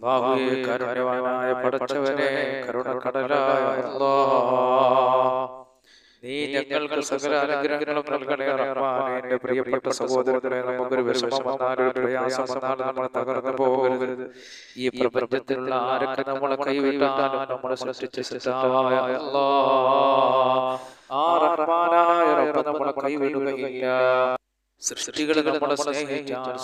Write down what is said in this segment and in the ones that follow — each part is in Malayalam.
അല്ലാഹുവേ കാരുണ്യവാനായ പടച്ചവനെ കരുണക്കടലായ നീ ഞങ്ങൾക്ക് സകല അനുഗ്രഹങ്ങളും നൽകണേ റഹ്മാനേ. എന്റെ പ്രിയപ്പെട്ട സഹോദരങ്ങളെ നമുക്കൊരു വിഷമം ഒരു പ്രയാസം നമ്മൾ തകർന്നു പോകരുത്. ഈ പ്രപഞ്ചത്തിലുള്ള ആരൊക്കെ നമ്മളെ കൈവിട്ടാലും നമ്മളെ സൃഷ്ടിച്ച സൃഷ്ടാവായ ആ റഹ്മാനായ റബ്ബ് നമ്മളെ കൈവിടുകയില്ല. സൃഷ്ടികൾ നമ്മളെ സ്നേഹിച്ചാൽ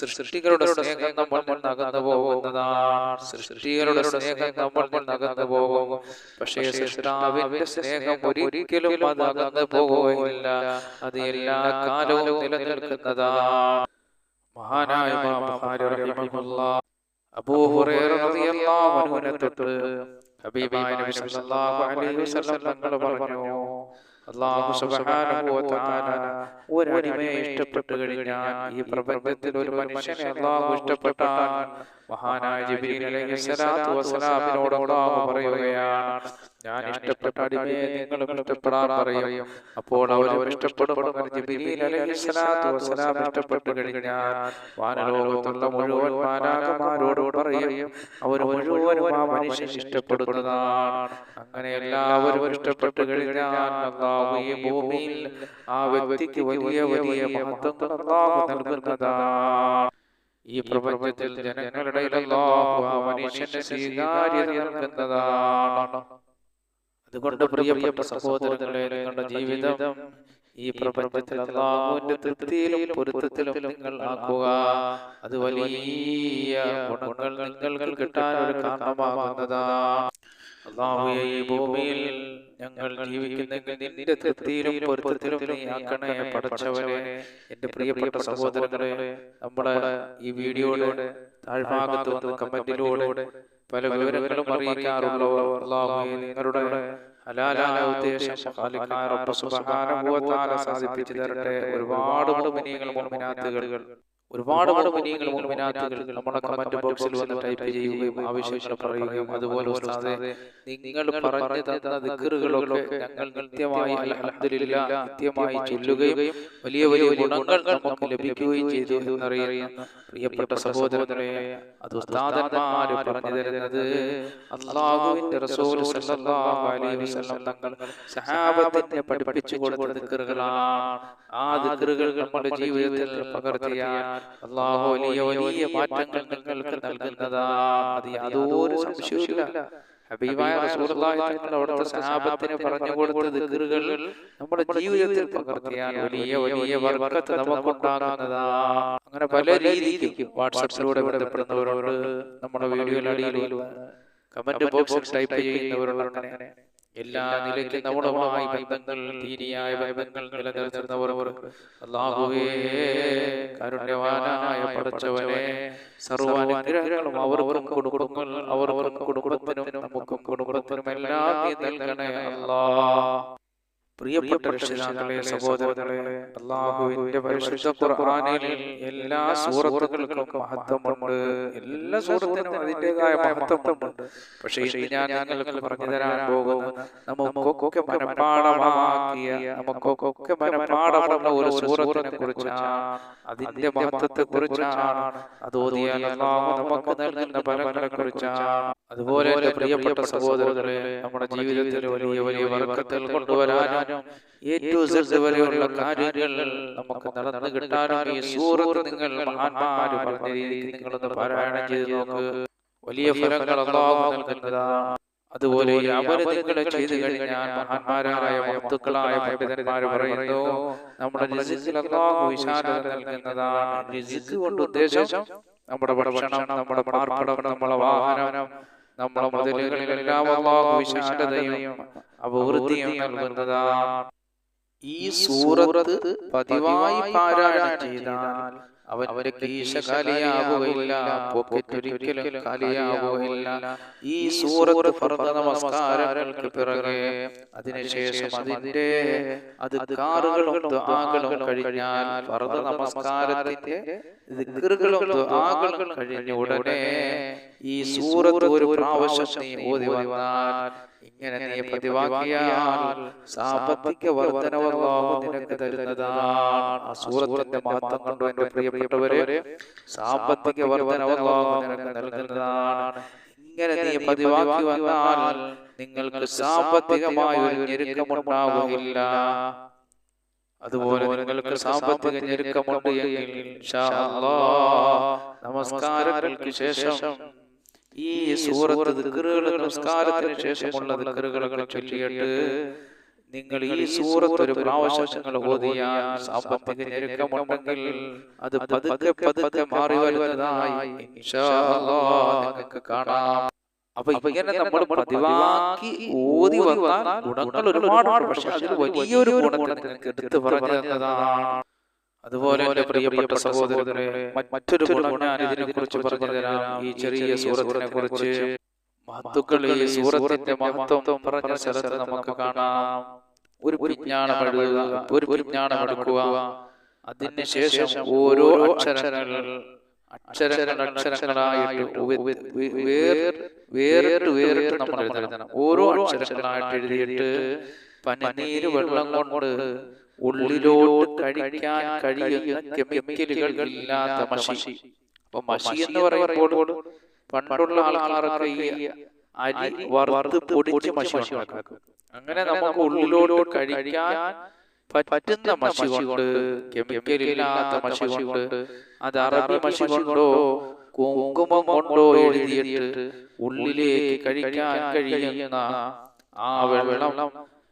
സൃഷ്ടികളുടെ സ്നേഹം നമ്മൾ നിന്ന് അകന്നു പോകുന്നതാണ്. സൃഷ്ടികളുടെ സ്നേഹം നമ്മൾ നിന്ന് പോകും. പക്ഷേ സൃഷ്ടാവിന്റെ സ്നേഹം ഒരിക്കലും അത് അകന്നു പോകുകയില്ല അത് എല്ലാ കാലവും നിലനിൽക്കുന്നതാണ്. മഹാനായ അബൂ ഹുറൈറ റളിയല്ലാഹു അൻഹുവിനെ തൊട്ട് ഹബീബായ നബി സല്ലല്ലാഹു അലൈഹി വസല്ലം തങ്ങൾ പറഞ്ഞു അല്ലാഹു സുബ്ഹാനഹു വ തആല ഒരു അടിമയെ ഇഷ്ടപ്പെട്ടു കഴിഞ്ഞാൽ ഈ പ്രപഞ്ചത്തിൽ ഒരു മനുഷ്യനെ അള്ളാഹു ഇഷ്ടപ്പെട്ടാൽ മഹാനായ ജിബ്രീൽ അലൈഹി സ്വലാത്തു വസ്സലാമിനോട് അല്ലാഹു പറയുകയാണ്. ഞാൻ ഇഷ്ടപ്പെട്ട അടിമയെ നിങ്ങളും ഇഷ്ടപ്പെടാൻ പറയും. അപ്പോൾ അവരും ഇഷ്ടപ്പെടും. ഇഷ്ടപ്പെട്ടു കഴിഞ്ഞാൽ വാനലോകത്തുള്ള മുഴുവൻ മാലാകമാരോട് പറയും. അവർ മുഴുവനും ആ മനുഷ്യൻ ഇഷ്ടപ്പെടുന്നതാണ്. അങ്ങനെ എല്ലാവരും ഇഷ്ടപ്പെട്ടു കഴിഞ്ഞാൽ ഈ ഭൂമിയിൽ ആ വ്യക്തിക്ക് വലിയ വലിയ മഹത്വം നൽകുന്നതാണ്. ഈ പ്രപഞ്ചത്തിൽ ജനങ്ങളുടെ മനുഷ്യന്റെ സ്വീകാര്യത നൽകുന്നതാണ് അതുകൊണ്ട് പ്രിയപ്പെട്ട സഹോദരങ്ങളെ നിങ്ങളുടെ ജീവിതം ഈ പ്രപഞ്ചത്തിൽ അള്ളാഹുവിന്റെ തൃപ്തിയിലും പൊരുത്തത്തിലും നിങ്ങൾ ആക്കുക. അത് വലിയ ഗുണങ്ങൾ നിങ്ങൾക്ക് കിട്ടാൻ ഒരു കാരണമാകുന്നതാണ് അള്ളാഹുയെ ഈ ഭൂമിയിൽ ഞങ്ങൾ ജീവിക്കുന്നെങ്കിൽ നിന്റെ തൃപ്തിയിലും പൊരുത്തത്തിലും നീ ആക്കണേ പഠിച്ചവരെ എന്റെ പ്രിയപ്പെട്ട സഹോദരങ്ങളെ നമ്മുടെ ഈ വീഡിയോയിലൂടെ താഴ്ഭാഗത്ത് വന്ന കമന്റിലൂടെ പല വിവരങ്ങളും അറിയിക്കാറുള്ളവർ അള്ളാഹുവെ നിങ്ങളുടെ ഹലാലായ ഉദ്ദേശം ഖാലിഖായ റബ്ബ് സുബ്ഹാനഹു വ തആല സാധിപ്പിച്ചു തരട്ടെ ഒരുപാട് മുഅ്മിനീങ്ങൾ മുഅ്മിനാത്തുകൾ ഒരുപാട് മുഅ്മിനീങ്ങൾ മുഅ്മിനാത്തുകൾ നമ്മുടെ കമന്റ് ബോക്സിൽ വന്ന് ടൈപ്പ് ചെയ്യുകയും ആവശ്യങ്ങൾ പറയുകയും അതുപോലെ ഉസ്താദെ നിങ്ങൾ പറഞ്ഞു തന്ന ദിക്റുകളൊക്കെ ഞങ്ങൾ നിത്യമായി അൽഹംദുലില്ലാ നിത്യമായി ചൊല്ലുകയും വലിയ വലിയ ഗുണങ്ങൾ നമുക്ക് ലഭിക്കുകയും ചെയ്തു എന്നറിയുന്ന. പ്രിയപ്പെട്ട സഹോദരങ്ങളെ അത് ഉസ്താദന്മാര് പറഞ്ഞു തരുന്നത് അള്ളാഹുവിന്റെ റസൂൽ സല്ലല്ലാഹു അലൈഹി വസല്ലം തങ്ങൾ സഹാബത്തിനെ പഠിപ്പിച്ചു കൊടുത്ത ദിക്റുകളാണ്. ആ ദിക്റുകൾ നമ്മുടെ ജീവിതത്തിൽ പകർത്തിയാൽ അള്ളാഹു വലിയ വലിയ മാറ്റങ്ങൾ നിങ്ങൾക്ക് നൽകുന്നതാ. അത് യാതൊരു സംശയവുമില്ല. ഹബീബായ അവിടുത്തെ സഹാബത്തിന് പറഞ്ഞു കൊടുത്ത നമ്മുടെ ജീവിതത്തിൽ പകർത്തിയാൽ വലിയ വലിയ വർക്കത്ത് അങ്ങനെ പല രീതിക്കും വാട്സാപ്പിലൂടെ ബന്ധപ്പെടുന്നവരോട് നമ്മുടെ വീഡിയോയിൽ അടിയിൽ കമന്റ് ബോക്സിൽ ടൈപ്പ് ചെയ്യുന്നവരോട് അങ്ങനെ എല്ലാ നിലയ്ക്കും നമ്മുടെമായി ബന്ധങ്ങൾ തീരിയായ ബന്ധങ്ങൾ നിലനിർത്തുന്നവർ അള്ളാഹുവേ കരുണ്യവാനായ പഠിച്ചവനെ സർവാനുഗ്രഹങ്ങളും അവർക്കും കൊടുക്കും അവർക്കും കുടുംബത്തിനും നൽകണേ അല്ലാ. പ്രിയപ്പെട്ട രക്ഷിതാക്കളെ സഹോദരങ്ങളെ അള്ളാഹുവിന്റെ പരിശുദ്ധ ഖുർആനിൽ എല്ലാ സൂറത്തുകൾക്കും മഹത്വമുണ്ട്. എല്ലാ സൂറത്തിനും അതിന്റെതായ മഹത്വമുണ്ട്. പക്ഷേ ഞാൻ നിങ്ങൾക്ക് പറഞ്ഞു തരാൻ പോകും നമുക്കൊക്കെ മനഃപ്പാടമാക്കിയ നമുക്കൊക്കെ ഒരു സൂറത്തിനെ കുറിച്ചാണ്. അതിന്റെ മഹത്വത്തെ കുറിച്ചാണ് അത് ഓതിയാൽ അള്ളാഹു നമുക്ക് നൽകുന്ന ഫലങ്ങളെ കുറിച്ചാണ്. അതുപോലെ പ്രിയപ്പെട്ട സഹോദരങ്ങളെ നമ്മുടെ ജീവിതത്തിൽ വലിയ വലിയ വർക്കത്തിൽ കൊണ്ടുവരാനും വരെയുള്ള കാര്യങ്ങൾ നമുക്ക് നടന്നു കിട്ടാനും ഈ സൂറത്ത് നിങ്ങൾ മഹാന്മാര് പറഞ്ഞ രീതിയിൽ നിങ്ങളൊന്ന് പാരായണം ചെയ്ത് നോക്ക്. വലിയ ഫലങ്ങൾ നൽകുന്നതാണ് അതുപോലെ നിങ്ങൾ ചെയ്തു കഴിഞ്ഞാൽ മഹാന്മാരായ വസ്തുക്കളായ പണ്ഡിതന്മാർ പറയുന്നു നമ്മുടെ വിശാലത നൽകുന്നതാണ് കൊണ്ട് ഉദ്ദേശം. നമ്മുടെ ഭക്ഷണം നമ്മുടെ പാർപ്പിടം നമ്മുടെ വാഹനം നമ്മുടെ മുതലുകളിലെല്ലാം അള്ളാഹു വിശാലതയും അഭിവൃദ്ധിയും നൽകുന്നതാണ് ഈ സൂറത്ത് പതിവായി പാരായണം ചെയ്താൽ അവന്റെ കീശ കാലിയാവുകയില്ല ഒരിക്കലും കാലിയാവുകയില്ല. ഈ സൂറത്ത് ഫർദ നമസ്കാരങ്ങൾക്ക് പിറകെ അതിനുശേഷം അതിന്റെ അത് കാറുകളും ആകളും കഴിഞ്ഞാൽ ഫർദ നമസ്കാരത്തിന്റെ ദുആകളും കഴിഞ്ഞ ഉടനെ ഈ സൂറത്ത് ഒരു പ്രാവശ്യം നീ ഓതി വന്നാൽ ഇങ്ങനെ നീ പതിവാക്കിയാൽ സാമ്പത്തിക വർധനവ് അല്ലാഹു നിനക്ക് തരുന്നതാണ്. ആ സൂറത്തിന്റെ മഹത്വം കൊണ്ട് എന്റെ പ്രിയപ്പെട്ടവരെ സാമ്പത്തിക വർധനവ് അല്ലാഹു നിനക്ക് നൽകുന്നതാണ്. ഇങ്ങനെ നീ പതിവാക്കി വന്നാൽ നിങ്ങൾക്ക് സാമ്പത്തികമായ ഒരു ഞെരുക്കമുണ്ടാവുകയില്ല. അതുപോലെ നിങ്ങൾക്ക് സാമ്പത്തിക ഞെരുക്കമുണ്ട് എങ്കിൽ നമസ്കാരങ്ങൾക്ക് ശേഷം ഈ സൂറത്ത് നമസ്കാരത്തിന് ശേഷമുള്ള ചൊല്ലിയിട്ട് നിങ്ങൾ ഈ സൂറത്ത് ഒരു പ്രാവശ്യങ്ങൾ ഓതിയാൽ സാമ്പത്തിക ഞെരുക്കമുണ്ടെങ്കിൽ അത് പതുക്കെ പതുക്കെ മാറി വരുന്നതായി നിങ്ങൾക്ക് കാണാം. അപ്പൊ ഇങ്ങനെ നമ്മൾ പതിവാക്കി ഓതി വന്നാൽ ഗുണങ്ങൾ ഒരുപാട് പക്ഷെ അതിൽ വലിയൊരു ഗുണത്തെ എടുത്തു പറഞ്ഞു തന്നതാണ്. അതുപോലെ എന്റെ പ്രിയപ്പെട്ട സഹോദരരെ മറ്റൊരു ഗുണം ഞാൻ ഇതിനെ കുറിച്ച് പറഞ്ഞു തരാം. ഈ ചെറിയ സൂറത്തിനെ കുറിച്ച് മഹത്തുക്കൾ ഈ സൂറത്തിന്റെ മഹത്വം പറഞ്ഞ സ്ഥലത്ത് നമുക്ക് കാണാം. ഒരു വിജ്ഞാനം എഴുതുക. ഒരു വിജ്ഞാനം എടുക്കുക. അതിന് ശേഷം ഓരോ അക്ഷരങ്ങൾ അക്ഷരങ്ങളായിട്ട് നമ്മൾ എഴുതണം. ഓരോ അക്ഷരങ്ങളായിട്ട് എഴുതിയിട്ട് പനിനീര് വെള്ളം കൊണ്ട് ഉള്ളിലോട്ട് കഴിക്കാൻ കഴിയുന്ന കെമിക്കലുകൾ ഇല്ലാത്ത മഷി. അപ്പൊ മഷി എന്ന് പറയുമ്പോൾ പണ്ടുള്ള ആൾക്കാർക്ക് ഈ അരി വറുത്ത് പൊടിച്ച് മഷി ഉണ്ടാക്കും. അങ്ങനെ നമുക്ക് ഉള്ളിലോട്ട് കഴിക്കാൻ പറ്റുന്ന മഷി കൊണ്ട് കെമിക്കൽ ഇല്ലാത്ത മഷി കൊണ്ട് അത് അറബി മഷി കൊണ്ടോ കുങ്കുമം കൊണ്ടോ എഴുതിയിട്ട് ഉള്ളിലേക്ക് കഴിക്കാൻ കഴിയുന്ന ആ വെള്ളം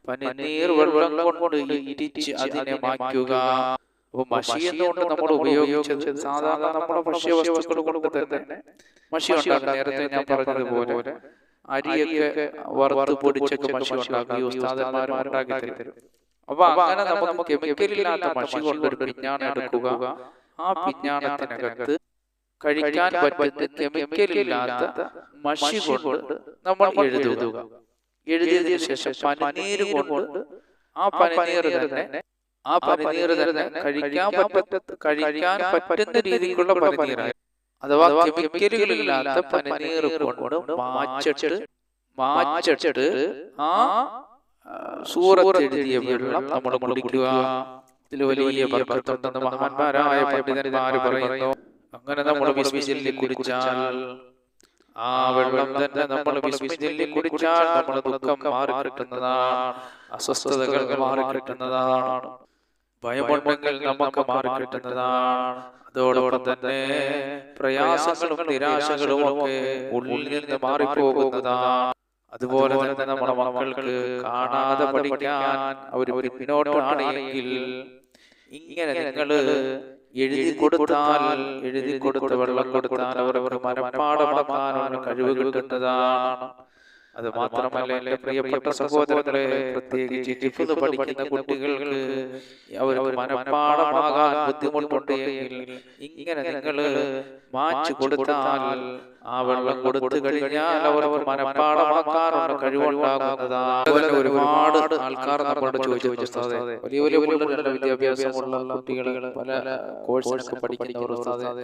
പനിനീർ വെള്ളം കൊണ്ട് ഇരിച്ച് അതിനെ മാറ്റുക. അപ്പൊ മഷി എന്നുകൊണ്ട് നമ്മൾ ഉപയോഗിച്ചത്? സാധാരണ നമ്മുടെ ഭക്ഷ്യ വസ്തുക്കൾ കൊണ്ട് തന്നെ മഷി ഉണ്ടാക്കുക നേരത്തെ ഞാൻ പറഞ്ഞതുപോലെ അരിയൊക്കെ വറുത്ത് പൊടിച്ചൊക്കെ മഷി ഉണ്ടാക്കി ഉസ്താദന്മാരും ഉണ്ടാക്കി തരും. അപ്പൊ അങ്ങനെ നമുക്ക് കെമിക്കലില്ലാത്ത മഷി കൊണ്ട് ഒരു പിഞ്ഞാണം എടുക്കുക. ആ പിഞ്ഞാണത്തിനകത്ത് കഴിക്കാൻ പറ്റുന്ന കെമിക്കലില്ലാത്ത മഷി കൊണ്ട് നമ്മൾ എഴുതുക. എഴുതിയതിനു ശേഷം പനിനീര് കൊണ്ട് ആ പനീർ തന്നെ ആ പനീർ തന്നെ കഴിക്കാൻ പറ്റ കഴിക്കാൻ പറ്റുന്ന രീതിയിലുള്ള പനിനീരാണ് അഥവാ കെമിക്കലുകളില്ലാത്ത പനീർ കൊണ്ട് മാച്ചിട്ട് മാച്ചിട്ട് ആ സൂറത്ത് എഴുതിയ വെള്ളം നമ്മൾ കുടിക്കുക. ഇതിൽ വലിയ ബർക്കത്തുണ്ടെന്ന് മഹാന്മാരായ പണ്ഡിതന്മാർ പറയുന്നു. അങ്ങനെ നമ്മൾ വിസ്മിച്ചിൽ കുടിച്ചാൽ ആ വെള്ളം തന്നെ നമ്മൾ വിസ്മിച്ചിൽ കുടിച്ചാൽ നമ്മുടെ ദുഃഖം മാറി കിട്ടുന്നതാണ് അസ്വസ്ഥതകൾ മാറി കിട്ടുന്നതാണ് ഭയമുണ്ടെങ്കിൽ നമുക്ക് മാറി കിട്ടുന്നതാണ് അതോടൊപ്പം തന്നെ പ്രയാസങ്ങളും നിരാശകളും ഒക്കെ ഉള്ളിൽ നിന്ന് മാറിപ്പോകുന്നതാണ്. അതുപോലെ തന്നെ നമ്മുടെ മക്കൾക്ക് കാണാതെ പഠിക്കാൻ അവർ പിന്നോട്ടാണ് എങ്കിൽ ഇങ്ങനെ നിങ്ങൾ എഴുതി കൊടുത്താൽ എഴുതി കൊടുത്ത് വെള്ളം കൊടുത്താൽ അവർ അവർ മനപ്പാടമാക്കാനുള്ള കഴിവ് കിട്ടുന്നതാണ്. അത് മാത്രമല്ല എന്റെ പ്രിയപ്പെട്ട സഹോദരങ്ങളെ പ്രത്യേകിച്ച് ഹിഫ്ദ് പഠിക്കുന്ന കുട്ടികൾക്ക് അവർ മനപ്പാടമാകാൻ ബുദ്ധിമുട്ടുണ്ട്െങ്കിൽ ഇങ്ങനെ നിങ്ങൾ മാച്ചു കൊടുത്താൽ ആ വെള്ളം കൊടുത്തു കഴിഞ്ഞാൽ അവർ അവർ മനപ്പാടമാക്കാനുള്ള കഴിവുണ്ടാകുന്നതാണ്. ഒരുപാട് ആൾക്കാർ നമ്മളോട് ചോദിച്ചു വലിയ വലിയ പിള്ളേരുടെ വിദ്യാഭ്യാസമുള്ള കുട്ടികൾ പല കോഴ്സുകൾ പഠിക്കുന്നവർ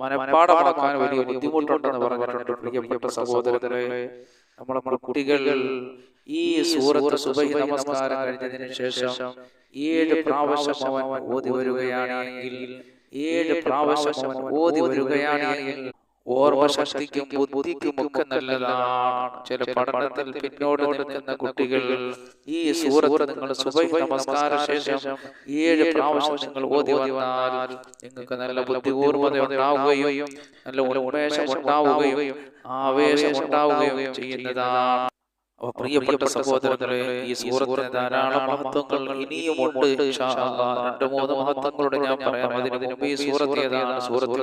മനപ്പാടമാക്കാൻ വലിയ ബുദ്ധിമുട്ടുണ്ടെന്ന് പറഞ്ഞിട്ടുണ്ട് പ്രിയപ്പെട്ട സഹോദരങ്ങളെ. നമ്മളെ കുട്ടികൾ ഈ സൂറത്ത് സുബഹി നമസ്കാരം കഴിഞ്ഞതിന് ശേഷം ഏഴ് പ്രാവശ്യം അവൻ ഓതി വരികയാണെങ്കിൽ ഏഴ് പ്രാവശ്യം അവൻ ഓതി വരികയാണെങ്കിൽ ഓർമ്മശക്തിക്കും ബുദ്ധിക്കും ഒക്കെ നല്ലതാണ്. ചില പഠനത്തിൽ പിന്നോട് നിൽക്കുന്ന കുട്ടികൾ ഈ സൂറത്ത് നിങ്ങൾ സുബഹി നമസ്കാര ശേഷം ഏഴ് പ്രാവശ്യം നിങ്ങൾ ഓതി വന്നാൽ നിങ്ങൾക്ക് നല്ല ബുദ്ധി ഊർമ്മത ഉണ്ടാവുകയും നല്ല ഉന്മേഷം ഉണ്ടാവുകയും ആവേശം ഉണ്ടാവുകയും ചെയ്യുന്നതാണ്. പ്രിയപ്പെട്ട സഹോദരങ്ങളെ ഈ സൂറത്തിന് ധാരാളം മഹത്വങ്ങൾ ഇനിയുമുണ്ട് രണ്ട് മൂന്ന് മഹത്വങ്ങളോട് ഞാൻ പറയാം. അതിന് മുമ്പ് ഈ സൂറത്ത് ഏതാണ്? സൂറത്തിൽ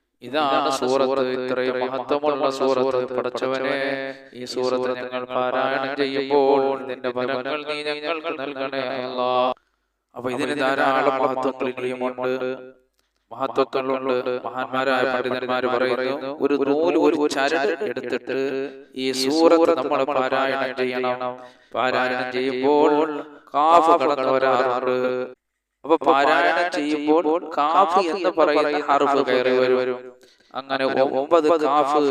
ഇതാണ് സൂറത്ത്. ഇത്രയും മഹത്വമുള്ള സൂറത്ത്. പഠിച്ചവനെ ഈ സൂറത്ത് നിങ്ങൾ പാരായണം ചെയ്യുമ്പോൾ നിന്റെ ഫലങ്ങൾ നീ ഞങ്ങൾക്ക് നൽകണേ അല്ലാ. അപ്പൊ ഇതിന് ധാരാളം മഹത്വങ്ങൾ ഇനിയുമുണ്ട്. മഹത്വങ്ങളുണ്ട് മഹാന്മാരായ പണ്ഡിതന്മാർ പറയുന്നു ഒരു നൂൽ ഒരു ചരട് എടുത്തിട്ട് ഈ സൂറത്ത് നമ്മൾ പാരായണം ചെയ്യണം. പാരായണം ചെയ്യുമ്പോൾ കാഫ് കടന്നു വരാറുണ്ട്. അപ്പൊ പാരായണം ചെയ്യുമ്പോൾ കാഫ് എന്ന് പറയുന്ന ഹർഫ് കയറി വരും. അങ്ങനെ ഒമ്പത് കാഫ്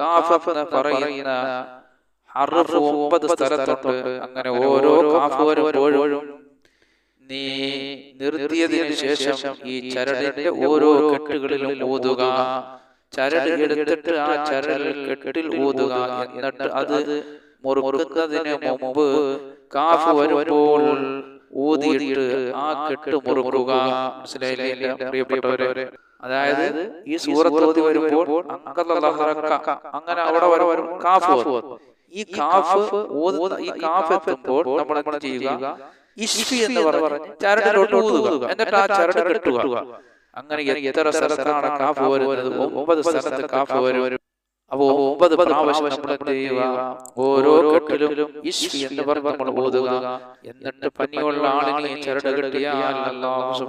കാഫ് എന്ന് പറയുന്ന ഹർഫ് ഒമ്പത് സ്ഥലത്തുണ്ട്. അങ്ങനെ ഓരോ കാഫ് വരുമ്പോഴും നീ നിർത്തിയതിനു ശേഷം ഈ ചരടിന്റെ ഓരോ കെട്ടുകളിലും ഊതുക ചരട് എടുത്തിട്ട് ആ ചരടിൽ കെട്ടിൽ ഊതുക എന്നിട്ട് അത് മുറുക്കുന്നതിന് മുമ്പ് കാഫ് വരുമ്പോൾ ഊതിയിട്ട് ആ കെട്ട് മുറുക്കുക. മനസ്സിലായില്ല പ്രിയപ്പെട്ടവരെ? അതായത് ഈ സൂറത്ത് ഓതി വരുമ്പോൾ അങ്ങനെ അവിടെ വരും കാഫ് ഈ കാഫ് ഈ കാഫ് എത്തുമ്പോൾ നമ്മൾ എന്ത് ചെയ്യുക? ഇഷ്ടി എന്ന് പറഞ്ഞ് ചരടിലോട്ട് ഊതുക. എന്നിട്ട് ആ ചരട് കെട്ടുക. അങ്ങനെ എത്ര സ്ഥലത്താണ് കാഫ് വരുന്നത്? ഒമ്പത് സ്ഥലത്ത് കാഫ് വരും. അപ്പോ ഒമ്പത് പ്രാവശ്യം നമ്മൾ ചെയ്യുക ഓരോ കെട്ടിലും ഇഷ്ഫി എന്ന് പറഞ്ഞ് നമ്മൾ ഓതുക. എന്നിട്ട് പനിയുള്ള ആളിനെ ചരട് കെട്ടിയാൽ അല്ലാഹു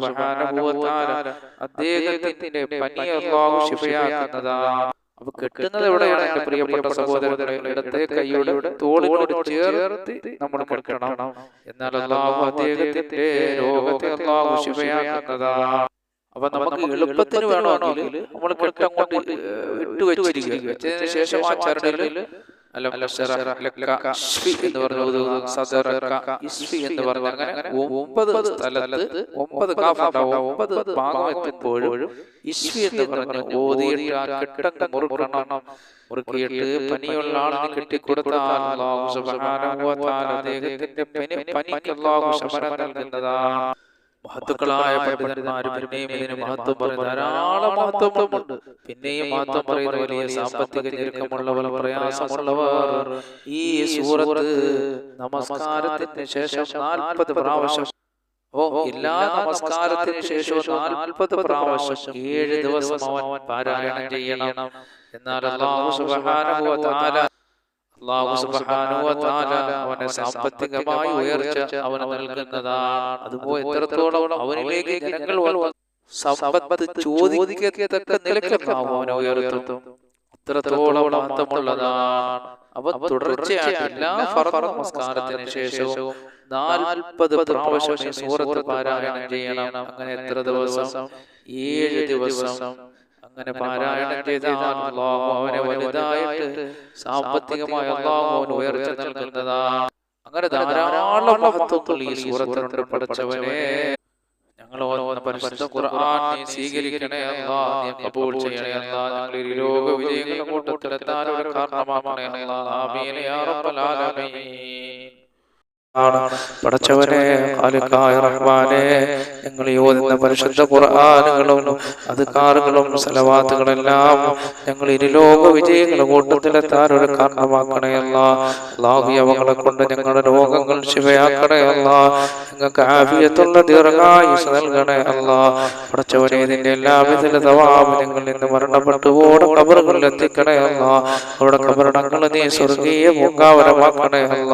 അദ്ദേഹത്തിന്റെ പനി അല്ലാഹു ശിഫയാക്കുന്നതാണ് അപ്പൊ കെട്ടുന്നത് എവിടെയാണ് എന്റെ പ്രിയപ്പെട്ട സഹോദരങ്ങളെ? ഇടത്തെ കൈയോടെ തോളിനോട് ചേർത്ത് നമ്മൾ കെട്ടണം. എന്നാൽ അള്ളാഹു അദ്ദേഹത്തിന്റെ രോഗത്തെ അള്ളാഹു ശിവയാക്കുന്നതാണ് അപ്പൊ നമുക്ക് എളുപ്പത്തിന് വേണമെങ്കിൽ നമ്മൾ കെട്ടങ്ങോട്ട് ഇട്ട് വെച്ചിരിക്കുക. വെച്ചതിന് ശേഷം ആ ചരടിൽ എന്ന് പറഞ്ഞു അങ്ങനെ ഒമ്പത് സ്ഥലത്ത് ഒമ്പത് കാഫുണ്ടാവും ഒമ്പത് ഭാഗം എത്തുമ്പോഴും ഇസ്വി എന്ന് പറഞ്ഞ ഓതിയിട്ട് ആ കെട്ടങ്ങ് മുറുക്കണം. മുറുക്കിയിട്ട് പനിയുള്ള ആളിനെ കെട്ടിക്കൊടുത്താൽ അദ്ദേഹത്തിന്റെ പനി ശമനം നൽകുന്നതാണ്. മഹത്തുക്കളായ പണ്ഡിതന്മാർ പിന്നെയും ഇതിന് മഹത്വം പറയുന്ന ധാരാളം മഹത്വമുണ്ട് പിന്നെയും മഹത്വം പറയുന്ന വലിയ സാമ്പത്തിക ഞെരുക്കമുള്ളവർ പ്രയാസമുള്ളവർ. ഈ സൂറത്ത് നമസ്കാരത്തിന് ശേഷം നാൽപ്പത് പ്രാവശ്യം. ഓ എല്ലാ നമസ്കാരത്തിന് ശേഷവും നാൽപ്പത് പ്രാവശ്യം ഏഴ് ദിവസം അവൻ പാരായണം ചെയ്യണം. എന്നാൽ അള്ളാഹു സുബ്ഹാനഹു വ തആല അള്ളാഹു സുബ്ഹാനഹു വ തആല അവനെ സാമ്പത്തികമായി ഉയർച്ച അവന് നൽകുന്നതാണ്. അതുപോലെ എത്രത്തോളം അവനിലേക്ക് ജനങ്ങൾ സമ്പത്ത് ചോദിക്കത്തക്ക നിലയ്ക്ക് അവനെ ഉയർത്തും അത്രത്തോളം മഹത്വമുള്ളതാണ്. അവ തുടർച്ചയായിട്ട് എല്ലാ ഫർദ് നമസ്കാരത്തിന് ശേഷവും നാൽപ്പത് പ്രാവശ്യം സൂറത്ത് പാരായണം ചെയ്യണം. അങ്ങനെ എത്ര ദിവസം? ഏഴ് ദിവസം. അങ്ങനെ പാരായണം ചെയ്താൽ അള്ളാഹു അവനെ വലുതായിട്ട് സാമ്പത്തികമായ അള്ളാഹു അവന് ഉയർച്ച നൽകുന്നതാണ് അങ്ങനെ ധാരാളം മഹത്വങ്ങൾ ഈ സൂറത്തിനുണ്ട് പഠിച്ചവനെ. ഞങ്ങൾ ഓരോന്ന് പരിശുദ്ധ ഖുർആൻ നീ സ്വീകരിക്കണേ അല്ലാ നീ ചെയ്യണേ അല്ലാ ഞങ്ങൾ ഈ ലോക വിജയങ്ങളുടെ കൂട്ടത്തിലെത്താൻ ഒരു കാരണമാക്കണേ അല്ലാ ആമീൻ യാ റബ്ബൽ ആലമീൻ. ആണ്. പടച്ചവനെ ഖാലിഖായ റഹ്മാനെ ഞങ്ങൾ യോജിക്കുന്ന പരിശുദ്ധ ഖുർആനുകളും അദ്കാറുകളും സലവാത്തുകളെല്ലാം ഞങ്ങൾ ഇരുലോക വിജയങ്ങളുടെ കൂട്ടത്തിലെത്താൻ ഒരു കാരണമാക്കണയല്ല. ലാഹി അവകളെ കൊണ്ട് ഞങ്ങളുടെ രോഗങ്ങൾ ശിവയാക്കണയല്ല. ഞങ്ങൾക്ക് ആഫിയത്തുള്ള ദീർഘായുസ് നൽകണയല്ല. പഠിച്ചവരെ ഇതിന്റെ ഇതിന്റെ എല്ലാവിധ തവാബ് ഞങ്ങൾ ഇന്ന് മരണപ്പെട്ടു ഓടെ കബറുകളിൽ എത്തിക്കണയല്ല. അവരുടെ കബറടങ്ങൾ നീ സ്വർഗീയ പൂങ്കാവരമാക്കണേ അല്ല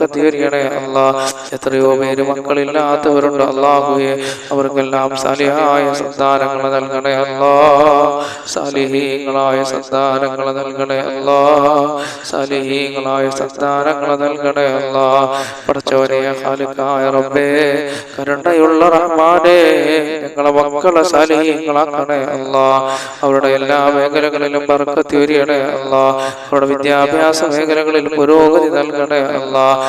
വർക്കത്ത് എറിയണേ അല്ലാ എത്രയോ പേര് മക്കളില്ലാത്തവരുണ്ട്. അല്ലാഹുവേ അവർക്കെല്ലാം സാലിഹായ സന്താനങ്ങൾ നൽകണേ. അല്ലാ സാലിഹീങ്ങളായ സന്താനങ്ങൾ നൽകണേ. അല്ലാ സാലിഹീങ്ങളായ സന്താനങ്ങൾ നൽകണേ. അല്ലാ പഠിച്ചവരെ ഖാലിഖായ റബ്ബേ കരുണയുള്ള റഹ്മാനെ ഞങ്ങളെ മക്കളെ സാലിഹീങ്ങളാക്കണേ. അല്ല അവരുടെ എല്ലാ മേഖലകളിലും ബർക്കത്ത് ഉയരണേ അല്ല അവരുടെ വിദ്യാഭ്യാസ മേഖലകളിൽ പുരോഗതി നൽകണേ. അല്ലാ